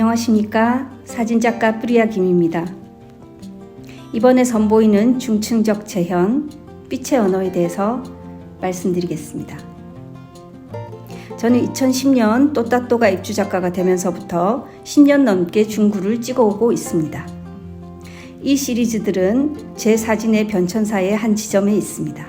안녕하십니까. 사진작가 뿌리아 김입니다. 이번에 선보이는 중층적 재현, 빛의 언어에 대해서 말씀드리겠습니다. 저는 2010년 또따또가 입주 작가가 되면서부터 10년 넘게 중구를 찍어오고 있습니다. 이 시리즈들은 제 사진의 변천사의 한 지점에 있습니다.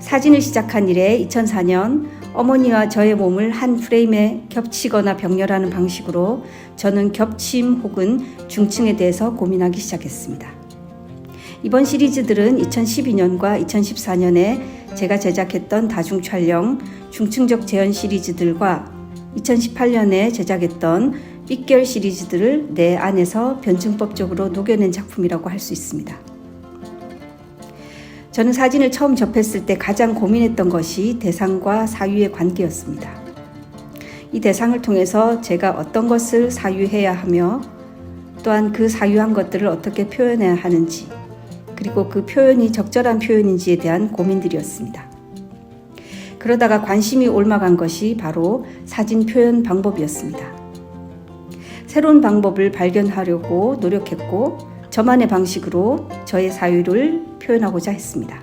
사진을 시작한 이래 2004년 어머니와 저의 몸을 한 프레임에 겹치거나 병렬하는 방식으로 저는 겹침 혹은 중층에 대해서 고민하기 시작했습니다. 이번 시리즈들은 2012년과 2014년에 제가 제작했던 다중 촬영 중층적 재현 시리즈들과 2018년에 제작했던 삐결 시리즈들을 내 안에서 변증법적으로 녹여낸 작품이라고 할 수 있습니다. 저는 사진을 처음 접했을 때 가장 고민했던 것이 대상과 사유의 관계였습니다. 이 대상을 통해서 제가 어떤 것을 사유해야 하며 또한 그 사유한 것들을 어떻게 표현해야 하는지 그리고 그 표현이 적절한 표현인지에 대한 고민들이었습니다. 그러다가 관심이 옮아간 것이 바로 사진 표현 방법이었습니다. 새로운 방법을 발견하려고 노력했고 저만의 방식으로 저의 사유를 표현하고자 했습니다.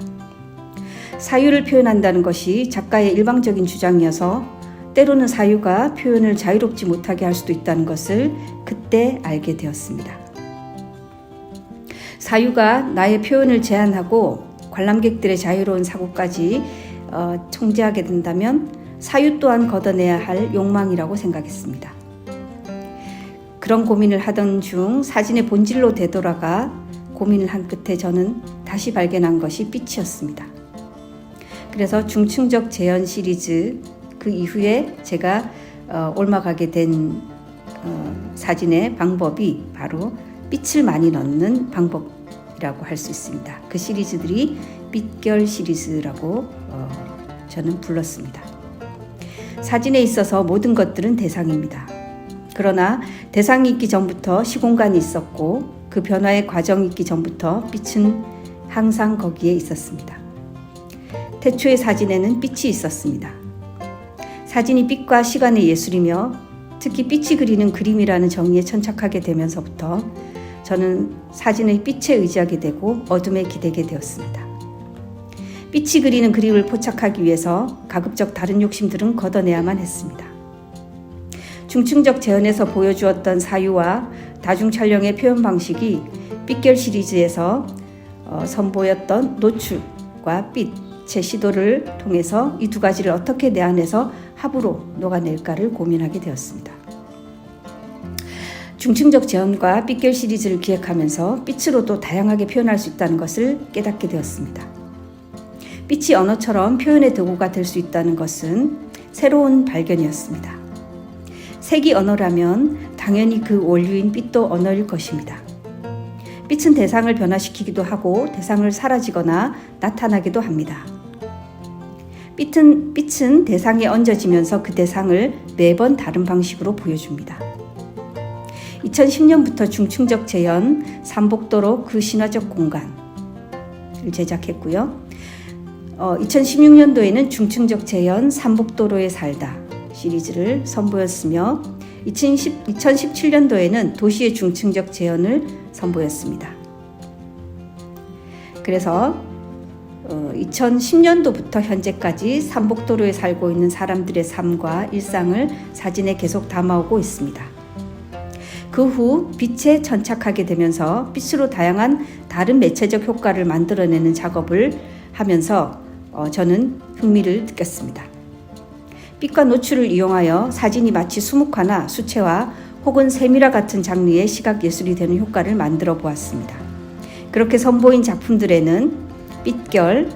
사유를 표현한다는 것이 작가의 일방적인 주장이어서 때로는 사유가 표현을 자유롭지 못하게 할 수도 있다는 것을 그때 알게 되었습니다. 사유가 나의 표현을 제한하고 관람객들의 자유로운 사고까지 어, 통제하게 된다면 사유 또한 걷어내야 할 욕망이라고 생각했습니다. 그런 고민을 하던 중 사진의 본질로 되돌아가 고민을 한 끝에 저는 다시 발견한 것이 빛이었습니다. 그래서 중층적 재현 시리즈 그 이후에 제가 어, 옮아가게 된 어, 사진의 방법이 바로 빛을 많이 넣는 방법이라고 할 수 있습니다. 그 시리즈들이 빛결 시리즈라고 어, 저는 불렀습니다. 사진에 있어서 모든 것들은 대상입니다. 그러나 대상이 있기 전부터 시공간이 있었고 그 변화의 과정이 있기 전부터 빛은 항상 거기에 있었습니다. 태초의 사진에는 빛이 있었습니다. 사진이 빛과 시간의 예술이며 특히 빛이 그리는 그림이라는 정의에 천착하게 되면서부터 저는 사진의 빛에 의지하게 되고 어둠에 기대게 되었습니다. 빛이 그리는 그림을 포착하기 위해서 가급적 다른 욕심들은 걷어내야만 했습니다. 중층적 재현에서 보여주었던 사유와 다중 촬영의 표현 방식이 빛결 시리즈에서 어, 선보였던 노출과 빛의 시도를 통해서 이 두 가지를 어떻게 내 안에서 합으로 녹아낼까를 고민하게 되었습니다. 중층적 재현과 빛결 시리즈를 기획하면서 빛으로도 다양하게 표현할 수 있다는 것을 깨닫게 되었습니다. 빛이 언어처럼 표현의 도구가 될 수 있다는 것은 새로운 발견이었습니다. 색이 언어라면 당연히 그 원류인 빛도 언어일 것입니다. 빛은 대상을 변화시키기도 하고 대상을 사라지거나 나타나기도 합니다. 빛은, 빛은 대상에 얹어지면서 그 대상을 매번 다른 방식으로 보여줍니다. 2010년부터 중층적 재현 삼복도로 그 신화적 공간을 제작했고요. 어, 2016년도에는 중층적 재현 삼복도로에 살다 시리즈를 선보였으며 2010, 2017년도에는 도시의 중층적 재현을 선보였습니다. 그래서 어, 2010년도부터 현재까지 삼복도로에 살고 있는 사람들의 삶과 일상을 사진에 계속 담아오고 있습니다. 그 후 빛에 천착하게 되면서 빛으로 다양한 다른 매체적 효과를 만들어내는 작업을 하면서 어, 저는 흥미를 느꼈습니다. 빛과 노출을 이용하여 사진이 마치 수묵화나 수채화 혹은 세미라 같은 장르의 시각 예술이 되는 효과를 만들어 보았습니다. 그렇게 선보인 작품들에는 빛결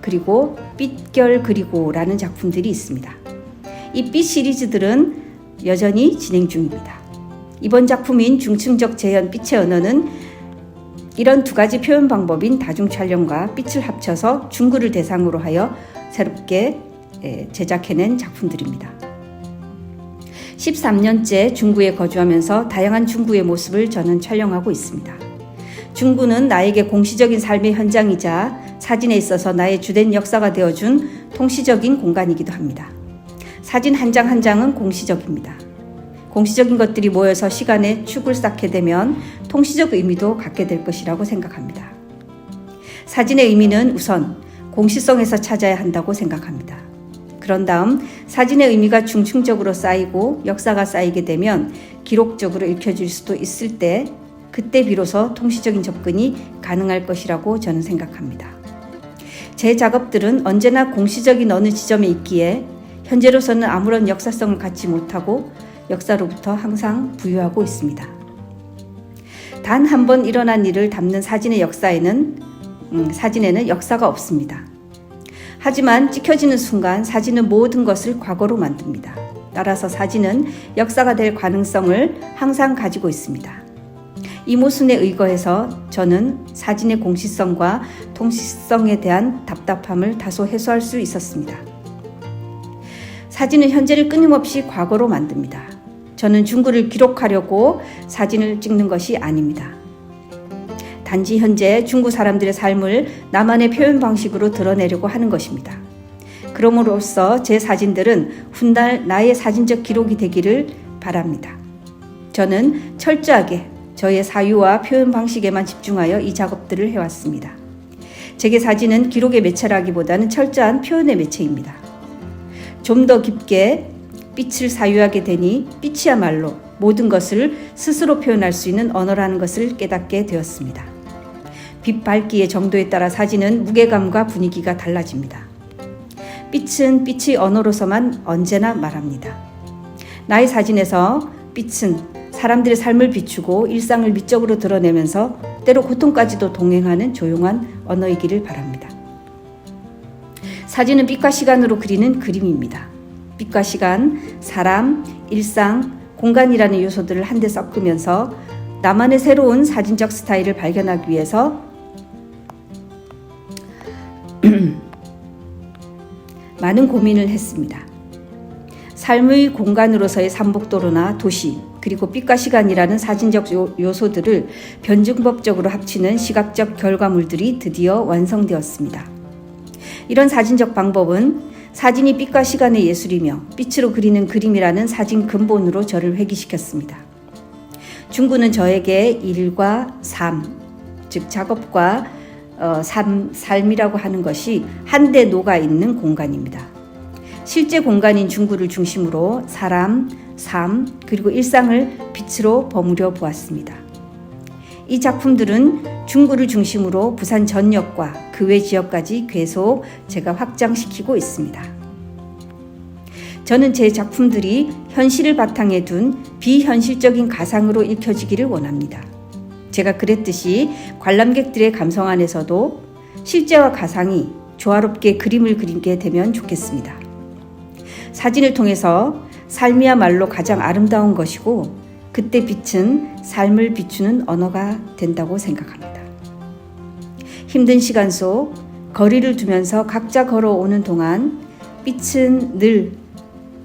그리고 빛결 그리고라는 작품들이 있습니다. 이 빛 시리즈들은 여전히 진행 중입니다. 이번 작품인 중층적 재현 빛의 언어는 이런 두 가지 표현 방법인 다중 촬영과 빛을 합쳐서 중구를 대상으로 하여 새롭게 제작해낸 작품들입니다. 13년째 중구에 거주하면서 다양한 중구의 모습을 저는 촬영하고 있습니다. 중구는 나에게 공시적인 삶의 현장이자 사진에 있어서 나의 주된 역사가 되어준 통시적인 공간이기도 합니다. 사진 한 장 한 장은 공시적입니다. 공시적인 것들이 모여서 시간에 축을 쌓게 되면 통시적 의미도 갖게 될 것이라고 생각합니다. 사진의 의미는 우선 공시성에서 찾아야 한다고 생각합니다. 그런 다음 사진의 의미가 중층적으로 쌓이고 역사가 쌓이게 되면 기록적으로 읽혀질 수도 있을 때 그때 비로소 통시적인 접근이 가능할 것이라고 저는 생각합니다. 제 작업들은 언제나 공시적인 어느 지점에 있기에 현재로서는 아무런 역사성을 갖지 못하고 역사로부터 항상 부유하고 있습니다. 단 한 번 일어난 일을 담는 사진의 역사에는 음, 사진에는 역사가 없습니다. 하지만 찍혀지는 순간 사진은 모든 것을 과거로 만듭니다. 따라서 사진은 역사가 될 가능성을 항상 가지고 있습니다. 이 모순에 의거해서 저는 사진의 공시성과 통시성에 대한 답답함을 다소 해소할 수 있었습니다. 사진은 현재를 끊임없이 과거로 만듭니다. 저는 중구를 기록하려고 사진을 찍는 것이 아닙니다. 단지 현재 중구 사람들의 삶을 나만의 표현 방식으로 드러내려고 하는 것입니다. 그럼으로써 제 사진들은 훗날 나의 사진적 기록이 되기를 바랍니다. 저는 철저하게 저의 사유와 표현 방식에만 집중하여 이 작업들을 해왔습니다. 제게 사진은 기록의 매체라기보다는 철저한 표현의 매체입니다. 좀 더 깊게 빛을 사유하게 되니 빛이야말로 모든 것을 스스로 표현할 수 있는 언어라는 것을 깨닫게 되었습니다. 빛 밝기의 정도에 따라 사진은 무게감과 분위기가 달라집니다. 빛은 빛의 언어로서만 언제나 말합니다. 나의 사진에서 빛은 사람들의 삶을 비추고 일상을 미적으로 드러내면서 때로 고통까지도 동행하는 조용한 언어이기를 바랍니다. 사진은 빛과 시간으로 그리는 그림입니다. 빛과 시간, 사람, 일상, 공간이라는 요소들을 한데 섞으면서 나만의 새로운 사진적 스타일을 발견하기 위해서 많은 고민을 했습니다. 삶의 공간으로서의 삼복도로나 도시, 그리고 빛과 시간이라는 사진적 요소들을 변증법적으로 합치는 시각적 결과물들이 드디어 완성되었습니다. 이런 사진적 방법은 사진이 빛과 시간의 예술이며 빛으로 그리는 그림이라는 사진 근본으로 저를 회귀시켰습니다. 중구는 저에게 일과 삶, 즉 작업과 어, 삶, 삶이라고 하는 것이 한데 녹아 있는 공간입니다. 실제 공간인 중구를 중심으로 사람, 삶, 그리고 일상을 빛으로 버무려 보았습니다. 이 작품들은 중구를 중심으로 부산 전역과 그 외 지역까지 계속 제가 확장시키고 있습니다. 저는 제 작품들이 현실을 바탕에 둔 비현실적인 가상으로 읽혀지기를 원합니다. 제가 그랬듯이 관람객들의 감성 안에서도 실제와 가상이 조화롭게 그림을 그리게 되면 좋겠습니다. 사진을 통해서 삶이야말로 가장 아름다운 것이고 그때 빛은 삶을 비추는 언어가 된다고 생각합니다. 힘든 시간 속 거리를 두면서 각자 걸어오는 동안 빛은 늘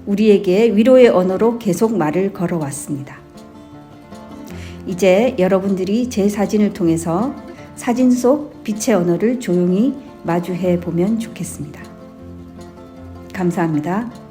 우리에게 위로의 언어로 계속 말을 걸어왔습니다. 이제 여러분들이 제 사진을 통해서 사진 속 빛의 언어를 조용히 마주해 보면 좋겠습니다. 감사합니다.